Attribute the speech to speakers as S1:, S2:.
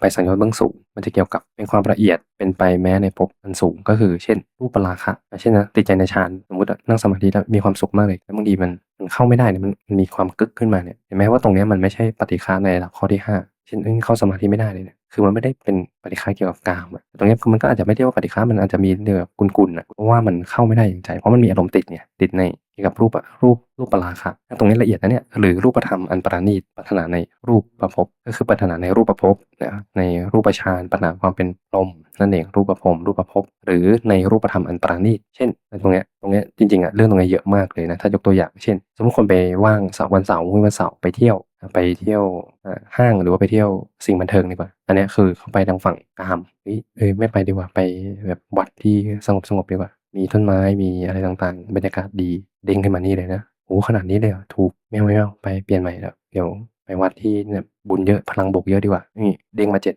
S1: ไปสังโยชน์เบื้องสูง มันจะเกี่ยวกับเป็นความละเอียดเป็นไปแม้ในภพอันสูงก็คือเช่น รูปปราคะอะเช่นนะติดใจในฌานสมมตินั่งสมาธิแล้วมีความสุขมากเลยแล้วบางทีมันมันเข้าไม่ได้เนี่ยมันมีความกึกขึ้นมาเนี่ยเห็นไหมว่าตรงนี้มันไม่ใช่ปฏิฆาในระดับข้อที่ห้า เช่นเอ้ยเข้าสมาธิไม่ได้เลยเนี่ยคือมันไม่ได้เป็นปฏิฆาเกี่ยวกับกามอะตรงนี้มันก็อาจจะไม่ได้ว่าปฏิฆามันอาจจะมีเรื่องแบบกุนๆอะเพราะว่ามันเข้าไม่ได้อย่างใจ เพราะมันมีอารมณ์ติดเนี่ยติดในเกี่ยวกับรูปรูปรูปปราคะตรงนี้ละเอียดนะเนี่ยหรือรูปธรรมอันประณีตปรารถนาในรูปประภพก็คือปรารถนาในรูปประภพนะในรูปฌานปรารถนาความเป็นลมนั่นเองรูปประพรมรูปประภพหรือในรูปธรรมอันประณีตเช่นตรงนี้ตรงนี้จริงๆอะเรื่องตรงนี้เยอะมากเลยนะถ้ายกตัวอย่างเช่น สมมติคนไปว่างเสาร์วันเสาร์วันเสาร์ไปเที่ยว ไปเที่ยวห้างหรือว่าไปเที่ยวสิ่งบันเทิงดีกว่า อันนี้คือเขาไปทางฝั่งกามเฮ้ยเอ้ยไม่ไปดีกว่าไปแบบวัดที่สงบสงบดีกว่า มีต้นไม้มีอะไรต่างๆ บรรยากาศดีเด้งขึ้นมานี่เลยนะโอ้ขนาดนี้เลยเหรอถูกไม่เอาไม่เอาไปเปลี่ยนใหม่แล้วเดี๋ยวไปวัดที่เนี่ยบุญเยอะพลังบกเยอะดีกว่านี่เด้งมาเจ็ด